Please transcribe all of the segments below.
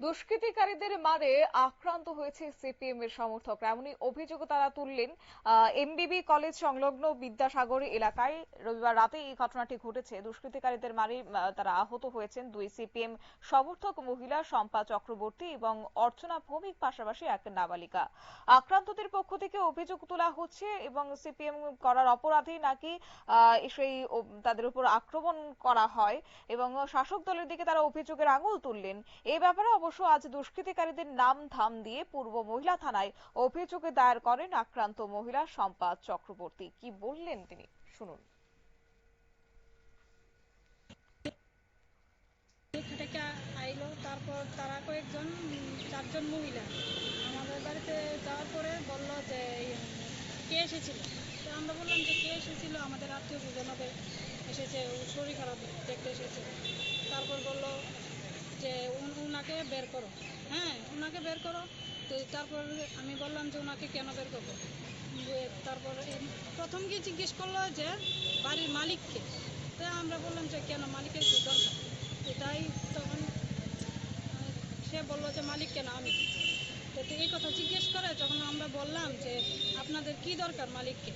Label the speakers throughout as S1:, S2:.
S1: দুষ্কৃতিকারীদের মারে আক্রান্ত হয়েছে সিপিএম এর সমর্থকরা। এমনই অভিযোগ তারা তুললেন এমবিবি কলেজ সংলগ্ন বিদ্যাসাগর এলাকায়। রবিবার রাতে এই ঘটনাটি ঘটেছে। দুষ্কৃতিকারীদের মারে তারা আহত হয়েছেন দুই সিপিএম সমর্থক মহিলা শম্পা চক্রবর্তী এবং অর্চনা ভৌমিক পাশাপাশি এক নাবালিকা। আক্রান্তদের পক্ষ থেকে অভিযোগ তোলা হচ্ছে এবং সিপিএম করার অপরাধে নাকি সেই তাদের উপর আক্রমণ করা হয় এবং শাসক দলের দিকে তারা অভিযোগের আঙুল তুললেন। এ ব্যাপারে অবশ্য আজ দুষ্কৃতিকারীদের নাম ধাম দিয়ে পূর্ব মহিলা থানায় অভিযোগ দায়ের করেন আক্রান্ত মহিলা শম্পা চক্রবর্তী। কি বললেন তিনি? শুনুন।
S2: তারপর তারা কয়েকজন চারজন মহিলা আমাদের বাড়িতে যাওয়ার পরে বলল যে কে এসেছিল? তো আমরা বললাম যে, কে এসেছিল? আমাদের আত্মীয় স্বজনদের এসেছে, শরীর খারাপ দেখতে এসেছে তারপর বলল যে উন- উনাকে বের করো। হ্যাঁ ওনাকে বের করো। তো তারপর আমি বললাম যে ওনাকে কেন বের করব? তারপর প্রথম গিয়ে জিজ্ঞেস করল যে বাড়ির মালিককে। তো আমরা বললাম যে কেন মালিকের কি দরকার? তাই তখন সে বলল যে মালিক কেন আমি? তো এই কথা জিজ্ঞেস করে যখন আমরা বললাম যে আপনাদের কি দরকার মালিককে?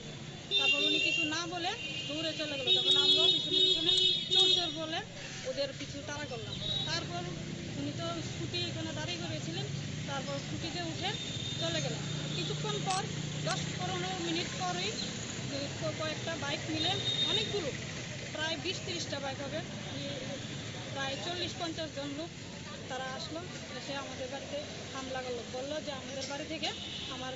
S2: তারপর উনি কিছু না বলে দৌড়ে চলে গেলো। তখন আমরাও পিছনে পিছনে চোর চোর বলে ওদের পিছু তাড়া করলাম তারপর উনি তো স্কুটি এখানে দাঁড়িয়ে করেছিলেন তারপর স্কুটিতে উঠে চলে গেলাম। কিছুক্ষণ পর, দশ পনেরো মিনিট পরই কয়েকটা বাইক মিলে অনেকগুলো প্রায় বিশ তিরিশটা বাইক হবে। প্রায় চল্লিশ পঞ্চাশ জন লোক তারা আসলো, এসে আমাদের বাড়িতে হামলা করল। বলল যে আমাদের বাড়ি থেকে আমার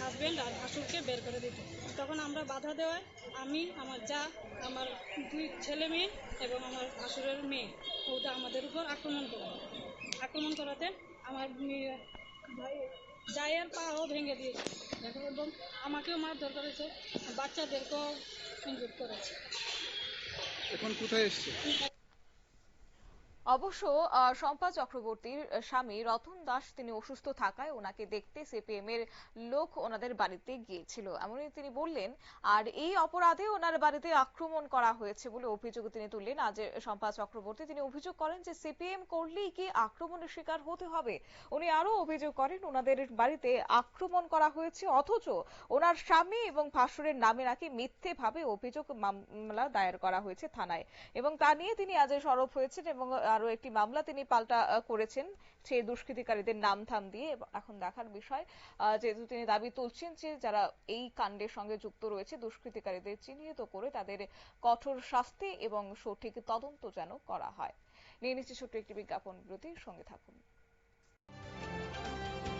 S2: হাজব্যান্ড আর ভাসুরকে বের করে দিত। তখন আমরা বাধা দেওয়ায় আমি, আমার যা, আমার দুই ছেলে মেয়ে এবং আমার ভাসুরের মেয়ে ওটা আমাদের উপর আক্রমণ করল। আক্রমণ করাতে আমার জায়ের পাও ভেঙে দিয়েছে। দেখো, এবং আমাকেও মারধর করেছে বাচ্চাদেরকেও ইনজুর করেছে।
S3: এখন কোথায় এসছে?
S1: অবশ্য শম্পা চক্রবর্তীর স্বামী রতন দাস তিনি অসুস্থ থাকায় ওনাকে দেখতে সিপিএম এর লোক ওনাদের বাড়িতে গিয়েছিল। এমনই তিনি বললেন, আর এই অপরাধে ওনার বাড়িতে আক্রমণ করা হয়েছে বলে অভিযোগ তিনি তুললেন। আজ শম্পা চক্রবর্তী তিনি অভিযোগ করেন যে সিপিএম করলেই কি আক্রমণের শিকার হতে হবে? উনি আরও অভিযোগ করেন, ওনাদের বাড়িতে আক্রমণ করা হয়েছে, অথচ ওনার স্বামী এবং ভাসুরের নামে নাকি মিথ্যে ভাবে অভিযোগ মামলা দায়ের করা হয়েছে থানায়। এবং তা নিয়ে তিনি আজ সরব হয়েছেন এবং আরও একটি মামলা তিনি পাল্টা করেছেন সেই দুষ্কৃতিকারীদের নাম থাম দিয়ে এখন দেখার বিষয় যেহেতু তিনি দাবি তুলছেন যে যারা এই কাণ্ডের সঙ্গে যুক্ত রয়েছে, দুষ্কৃতিকারীদের চিহ্নিত করে তাদের কঠোর শাস্তি এবং সঠিক তদন্ত যেন করা হয়। নিয়ে নিচ্ছে ছোট্ট একটি বিজ্ঞাপন বিরতির, সঙ্গে থাকুন।